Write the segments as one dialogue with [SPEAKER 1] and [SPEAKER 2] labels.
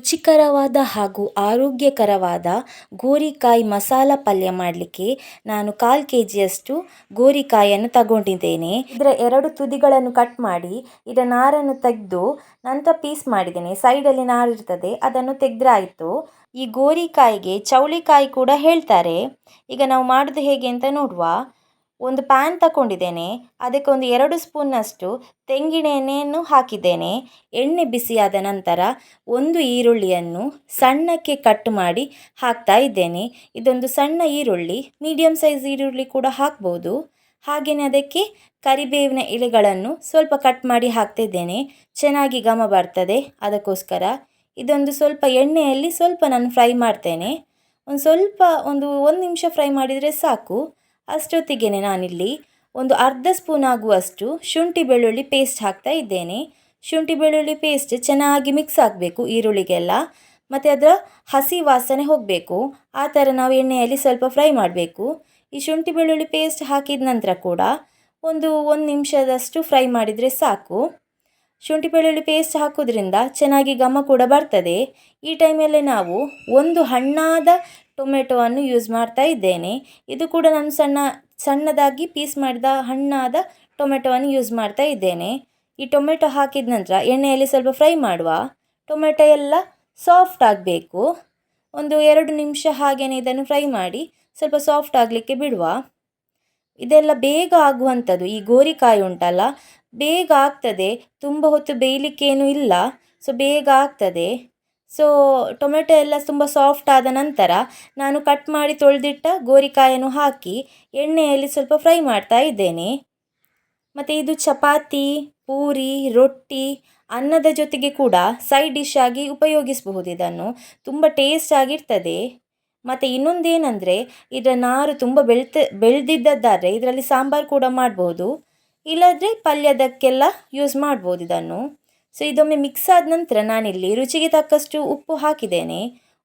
[SPEAKER 1] ರುಚಿಕರವಾದ ಹಾಗೂ ಆರೋಗ್ಯಕರವಾದ ಗೋರಿಕಾಯಿ ಮಸಾಲ ಪಲ್ಯ ಮಾಡಲಿಕ್ಕೆ ನಾನು ಕಾಲು ಕೆ ಜಿಯಷ್ಟು ಗೋರಿಕಾಯಿಯನ್ನು ತಗೊಂಡಿದ್ದೇನೆ. ಇದರ ಎರಡು ತುದಿಗಳನ್ನು ಕಟ್ ಮಾಡಿ ಇದರ ನಾರನ್ನು ತೆಗೆದು ನಂತರ ಪೀಸ್ ಮಾಡಿದ್ದೇನೆ. ಸೈಡಲ್ಲಿ ನಾರಿರ್ತದೆ ಅದನ್ನು ತೆಗೆದ್ರಾಯಿತು ಈ ಗೋರಿಕಾಯಿಗೆ ಚೌಳಿಕಾಯಿ ಕೂಡ ಹೇಳ್ತಾರೆ. ಈಗ ನಾವು ಮಾಡೋದು ಹೇಗೆ ಅಂತ ನೋಡುವ. ಒಂದು ಪ್ಯಾನ್ ತಗೊಂಡಿದ್ದೇನೆ ಅದಕ್ಕೆ ಒಂದು ಎರಡು ಸ್ಪೂನ್ನಷ್ಟು ತೆಂಗಿನ ಎಣ್ಣೆಯನ್ನು ಹಾಕಿದ್ದೇನೆ. ಎಣ್ಣೆ ಬಿಸಿಯಾದ ನಂತರ ಒಂದು ಈರುಳ್ಳಿಯನ್ನು ಸಣ್ಣಕ್ಕೆ ಕಟ್ ಮಾಡಿ ಹಾಕ್ತಾ ಇದ್ದೇನೆ. ಇದೊಂದು ಸಣ್ಣ ಈರುಳ್ಳಿ ಮೀಡಿಯಮ್ ಸೈಜ್ ಈರುಳ್ಳಿ ಕೂಡ ಹಾಕ್ಬೋದು. ಹಾಗೆಯೇ ಅದಕ್ಕೆ ಕರಿಬೇವಿನ ಎಲೆಗಳನ್ನು ಸ್ವಲ್ಪ ಕಟ್ ಮಾಡಿ ಹಾಕ್ತಿದ್ದೇನೆ ಚೆನ್ನಾಗಿ ಘಮ ಬರ್ತದೆ, ಅದಕ್ಕೋಸ್ಕರ. ಇದೊಂದು ಸ್ವಲ್ಪ ಎಣ್ಣೆಯಲ್ಲಿ ಸ್ವಲ್ಪ ನಾನು ಫ್ರೈ ಮಾಡ್ತೇನೆ. ಒಂದು ಸ್ವಲ್ಪ, ಒಂದು ಒಂದು ನಿಮಿಷ ಫ್ರೈ ಮಾಡಿದರೆ ಸಾಕು. ಅಷ್ಟೊತ್ತಿಗೆ ನಾನಿಲ್ಲಿ ಒಂದು ಅರ್ಧ ಸ್ಪೂನ್ ಆಗುವಷ್ಟು ಶುಂಠಿ ಬೆಳ್ಳುಳ್ಳಿ ಪೇಸ್ಟ್ ಹಾಕ್ತಾ ಇದ್ದೇನೆ. ಶುಂಠಿ ಬೆಳ್ಳುಳ್ಳಿ ಪೇಸ್ಟ್ ಚೆನ್ನಾಗಿ ಮಿಕ್ಸ್ ಆಗಬೇಕು ಈರುಳ್ಳಿಗೆಲ್ಲ. ಮತ್ತು ಅದರ ಹಸಿ ವಾಸನೆ ಹೋಗಬೇಕು. ಆ ಥರ ನಾವು ಎಣ್ಣೆಯಲ್ಲಿ ಸ್ವಲ್ಪ ಫ್ರೈ ಮಾಡಬೇಕು. ಈ ಶುಂಠಿ ಬೆಳ್ಳುಳ್ಳಿ ಪೇಸ್ಟ್ ಹಾಕಿದ ನಂತರ ಕೂಡ ಒಂದು ಒಂದು ನಿಮಿಷದಷ್ಟು ಫ್ರೈ ಮಾಡಿದರೆ ಸಾಕು. ಶುಂಠಿ ಬೆಳ್ಳುಳ್ಳಿ ಪೇಸ್ಟ್ ಹಾಕೋದ್ರಿಂದ ಚೆನ್ನಾಗಿ ಘಮ ಕೂಡ ಬರ್ತದೆ. ಈ ಟೈಮಲ್ಲಿ ನಾವು ಒಂದು ಹಣ್ಣಾದ ಟೊಮೆಟೊವನ್ನು ಯೂಸ್ ಮಾಡ್ತಾ ಇದ್ದೇನೆ. ಇದು ಕೂಡ ನಾನು ಸಣ್ಣ, ಸಣ್ಣದಾಗಿ ಪೀಸ್ ಮಾಡಿದ ಹಣ್ಣಾದ ಟೊಮೆಟೊವನ್ನು ಯೂಸ್ ಮಾಡ್ತಾ ಇದ್ದೇನೆ. ಈ ಟೊಮೆಟೊ ಹಾಕಿದ ನಂತರ ಎಣ್ಣೆಯಲ್ಲಿ ಸ್ವಲ್ಪ ಫ್ರೈ ಮಾಡುವ. ಟೊಮೆಟೊ ಎಲ್ಲ ಸಾಫ್ಟ್ ಆಗಬೇಕು. ಒಂದು ಎರಡು ನಿಮಿಷ ಹಾಗೆಯೇ ಇದನ್ನು ಫ್ರೈ ಮಾಡಿ ಸ್ವಲ್ಪ ಸಾಫ್ಟ್ ಆಗಲಿಕ್ಕೆ ಬಿಡುವ. ಇದೆಲ್ಲ ಬೇಗ ಆಗುವಂಥದ್ದು. ಈ ಗೋರಿಕಾಯಿ ಉಂಟಲ್ಲ, ಬೇಗ ಆಗ್ತದೆ. ತುಂಬ ಹೊತ್ತು ಬೇಯಲಿಕ್ಕೇನು ಇಲ್ಲ. ಸೊ ಬೇಗ ಆಗ್ತದೆ. ಸೊ ಟೊಮೆಟೊ ಎಲ್ಲ ತುಂಬ ಸಾಫ್ಟ್ ಆದ ನಂತರ ನಾನು ಕಟ್ ಮಾಡಿ ತೊಳೆದಿಟ್ಟ ಗೋರಿಕಾಯನ್ನು ಹಾಕಿ ಎಣ್ಣೆಯಲ್ಲಿ ಸ್ವಲ್ಪ ಫ್ರೈ ಮಾಡ್ತಾ ಇದ್ದೇನೆ. ಮತ್ತು ಇದು ಚಪಾತಿ, ಪೂರಿ, ರೊಟ್ಟಿ, ಅನ್ನದ ಜೊತೆಗೆ ಕೂಡ ಸೈಡ್ ಡಿಶ್ ಆಗಿ ಉಪಯೋಗಿಸಬಹುದು ಇದನ್ನು. ತುಂಬ ಟೇಸ್ಟ್ ಆಗಿರ್ತದೆ. ಮತ್ತು ಇನ್ನೊಂದೇನೆಂದರೆ, ಇದರ ನಾರು ತುಂಬ ಬೆಳ್ತ, ಬೆಳೆದಿದ್ದದ್ದಾದರೆ ಇದರಲ್ಲಿ ಸಾಂಬಾರು ಕೂಡ ಮಾಡ್ಬೋದು. ಇಲ್ಲದ್ರೆ ಪಲ್ಯದಕ್ಕೆಲ್ಲ ಯೂಸ್ ಮಾಡ್ಬೋದು ಇದನ್ನು. ಸೊ ಇದೊಮ್ಮೆ ಮಿಕ್ಸ್ ಆದ ನಂತರ ನಾನಿಲ್ಲಿ ರುಚಿಗೆ ತಕ್ಕಷ್ಟು ಉಪ್ಪು ಹಾಕಿದ್ದೇನೆ.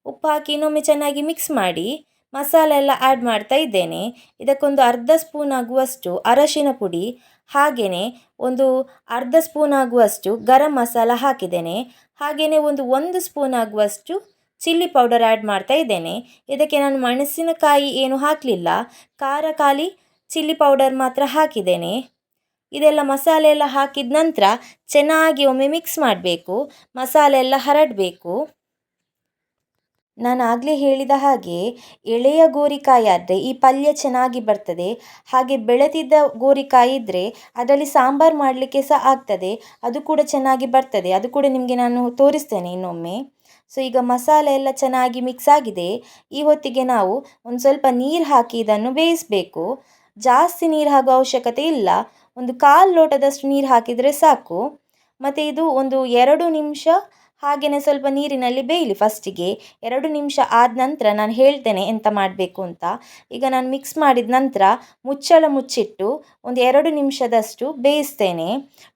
[SPEAKER 1] ಉಪ್ಪು ಹಾಕಿ ಇನ್ನೊಮ್ಮೆ ಚೆನ್ನಾಗಿ ಮಿಕ್ಸ್ ಮಾಡಿ ಮಸಾಲೆ ಎಲ್ಲ ಆ್ಯಡ್ ಮಾಡ್ತಾ ಇದ್ದೇನೆ. ಇದಕ್ಕೊಂದು ಅರ್ಧ ಸ್ಪೂನ್ ಆಗುವಷ್ಟು ಅರಶಿನ ಪುಡಿ ಹಾಗೆಯೇ ಒಂದು ಅರ್ಧ ಸ್ಪೂನ್ ಆಗುವಷ್ಟು ಗರಂ ಮಸಾಲ ಹಾಕಿದ್ದೇನೆ. ಹಾಗೆಯೇ ಒಂದು ಒಂದು ಸ್ಪೂನ್ ಆಗುವಷ್ಟು ಚಿಲ್ಲಿ ಪೌಡರ್ ಆ್ಯಡ್ ಮಾಡ್ತಾ ಇದ್ದೇನೆ. ಇದಕ್ಕೆ ನಾನು ಮೆಣಸಿನಕಾಯಿ ಏನು ಹಾಕಲಿಲ್ಲ. ಖಾರ ಖಾಲಿ ಚಿಲ್ಲಿ ಪೌಡರ್ ಮಾತ್ರ ಹಾಕಿದ್ದೇನೆ. ಇದೆಲ್ಲ ಮಸಾಲೆ ಎಲ್ಲ ಹಾಕಿದ ನಂತರ ಚೆನ್ನಾಗಿ ಒಮ್ಮೆ ಮಿಕ್ಸ್ ಮಾಡಬೇಕು. ಮಸಾಲೆ ಎಲ್ಲ ಹರಡಬೇಕು. ನಾನು ಆಗಲೇ ಹೇಳಿದ ಹಾಗೆ ಎಳೆಯ ಗೋರಿಕಾಯಿ ಆದರೆ ಈ ಪಲ್ಯ ಚೆನ್ನಾಗಿ ಬರ್ತದೆ. ಹಾಗೆ ಬೆಳೆದಿದ್ದ ಗೋರಿಕಾಯಿ ಇದ್ದರೆ ಅದರಲ್ಲಿ ಸಾಂಬಾರು ಮಾಡಲಿಕ್ಕೆ ಸಹ ಆಗ್ತದೆ. ಅದು ಕೂಡ ಚೆನ್ನಾಗಿ ಬರ್ತದೆ. ಅದು ಕೂಡ ನಿಮಗೆ ನಾನು ತೋರಿಸ್ತೇನೆ ಇನ್ನೊಮ್ಮೆ. ಸೊ ಈಗ ಮಸಾಲೆ ಎಲ್ಲ ಚೆನ್ನಾಗಿ ಮಿಕ್ಸ್ ಆಗಿದೆ. ಈ ಹೊತ್ತಿಗೆ ನಾವು ಒಂದು ಸ್ವಲ್ಪ ನೀರು ಹಾಕಿ ಇದನ್ನು ಬೇಯಿಸಬೇಕು. ಜಾಸ್ತಿ ನೀರು ಹಾಕೋ ಅವಶ್ಯಕತೆ ಇಲ್ಲ. ಒಂದು ಕಾಲು ಲೋಟದಷ್ಟು ನೀರು ಹಾಕಿದರೆ ಸಾಕು. ಮತ್ತು ಇದು ಒಂದು ಎರಡು ನಿಮಿಷ ಹಾಗೆಯೇ ಸ್ವಲ್ಪ ನೀರಿನಲ್ಲಿ ಬೇಯಲಿ ಫಸ್ಟಿಗೆ ಎರಡು ನಿಮಿಷ ಆದ ನಂತರ ನಾನು ಹೇಳ್ತೇನೆ ಎಂತ ಮಾಡಬೇಕು ಅಂತ. ಈಗ ನಾನು ಮಿಕ್ಸ್ ಮಾಡಿದ ನಂತರ ಮುಚ್ಚಳ ಮುಚ್ಚಿಟ್ಟು ಒಂದು ಎರಡು ನಿಮಿಷದಷ್ಟು ಬೇಯಿಸ್ತೇನೆ.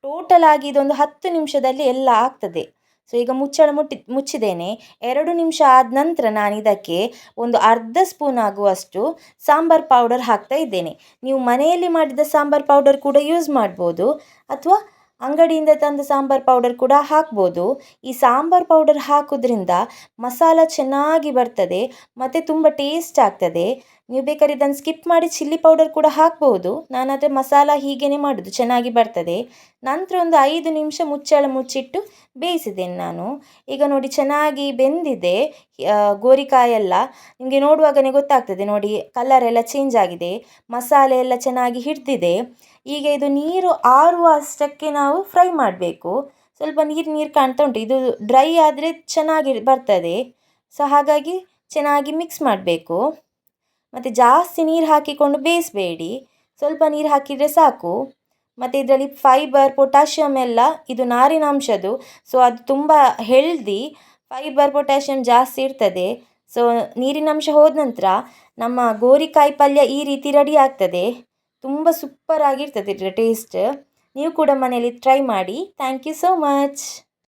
[SPEAKER 1] ಟೋಟಲ್ ಆಗಿ ಇದೊಂದು ಹತ್ತು ನಿಮಿಷದಲ್ಲಿ ಎಲ್ಲ ಆಗ್ತದೆ. ಸೊ ಈಗ ಮುಚ್ಚಳ ಮುಟ್ಟಿ, ಮುಚ್ಚಿದ್ದೇನೆ. ಎರಡು ನಿಮಿಷ ಆದ ನಂತರ ನಾನು ಇದಕ್ಕೆ ಒಂದು ಅರ್ಧ ಸ್ಪೂನ್ ಆಗುವಷ್ಟು ಸಾಂಬಾರು ಪೌಡರ್ ಹಾಕ್ತಾ ಇದ್ದೇನೆ. ನೀವು ಮನೆಯಲ್ಲಿ ಮಾಡಿದ ಸಾಂಬಾರು ಪೌಡರ್ ಕೂಡ ಯೂಸ್ ಮಾಡ್ಬೋದು ಅಥವಾ ಅಂಗಡಿಯಿಂದ ತಂದ ಸಾಂಬಾರು ಪೌಡರ್ ಕೂಡ ಹಾಕ್ಬೋದು. ಈ ಸಾಂಬಾರು ಪೌಡರ್ ಹಾಕೋದ್ರಿಂದ ಮಸಾಲ ಚೆನ್ನಾಗಿ ಬರ್ತದೆ, ಮತ್ತು ತುಂಬ ಟೇಸ್ಟ್ ಆಗ್ತದೆ. ನೀವು ಬೇಕಾದ್ರೆ ಇದನ್ನು ಸ್ಕಿಪ್ ಮಾಡಿ ಚಿಲ್ಲಿ ಪೌಡರ್ ಕೂಡ ಹಾಕ್ಬೋದು. ನಾನಾದರೆ ಮಸಾಲ ಹೀಗೇ ಮಾಡೋದು, ಚೆನ್ನಾಗಿ ಬರ್ತದೆ. ನಂತರ ಒಂದು ಐದು ನಿಮಿಷ ಮುಚ್ಚಳ ಮುಚ್ಚಿಟ್ಟು ಬೇಯಿಸಿದ್ದೇನೆ ನಾನು. ಈಗ ನೋಡಿ ಚೆನ್ನಾಗಿ ಬೆಂದಿದೆ. ಗೋರಿಕಾಯೆಲ್ಲ ನಿಮಗೆ ನೋಡುವಾಗಲೇ ಗೊತ್ತಾಗ್ತದೆ. ನೋಡಿ ಕಲರ್ ಎಲ್ಲ ಚೇಂಜ್ ಆಗಿದೆ. ಮಸಾಲೆ ಎಲ್ಲ ಚೆನ್ನಾಗಿ ಹಿಡಿದಿದೆ. ಈಗ ಇದು ನೀರು ಆರುವ ಅಷ್ಟಕ್ಕೆ ನಾವು ಫ್ರೈ ಮಾಡಬೇಕು. ಸ್ವಲ್ಪ ನೀರು ನೀರು ಕಾಣ್ತಾ ಉಂಟು. ಇದು ಡ್ರೈ ಆದರೆ ಚೆನ್ನಾಗಿ ಬರ್ತದೆ. ಸೊ ಹಾಗಾಗಿ ಚೆನ್ನಾಗಿ ಮಿಕ್ಸ್ ಮಾಡಬೇಕು. ಮತ್ತು ಜಾಸ್ತಿ ನೀರು ಹಾಕಿಕೊಂಡು ಬೇಯಿಸಬೇಡಿ. ಸ್ವಲ್ಪ ನೀರು ಹಾಕಿದರೆ ಸಾಕು. ಮತ್ತು ಇದರಲ್ಲಿ ಫೈಬರ್ ಪೊಟ್ಯಾಷಿಯಮ್ ಎಲ್ಲ, ಇದು ನಾರಿನಾಂಶದ್ದು ಸೊ ಅದು ತುಂಬ ಹೆಲ್ದಿ ಫೈಬರ್ ಪೊಟ್ಯಾಷಿಯಮ್ ಜಾಸ್ತಿ ಇರ್ತದೆ. ಸೊ ನೀರಿನಂಶ ಹೋದ ನಂತರ ನಮ್ಮ ಗೋರಿಕಾಯಿ ಪಲ್ಯ ಈ ರೀತಿ ರೆಡಿ ಆಗ್ತದೆ. ತುಂಬ ಸೂಪರ್ ಆಗಿರ್ತದೆ ಇದರ ಟೇಸ್ಟ್ ನೀವು ಕೂಡ ಮನೆಯಲ್ಲಿ ಟ್ರೈ ಮಾಡಿ. Thank you so much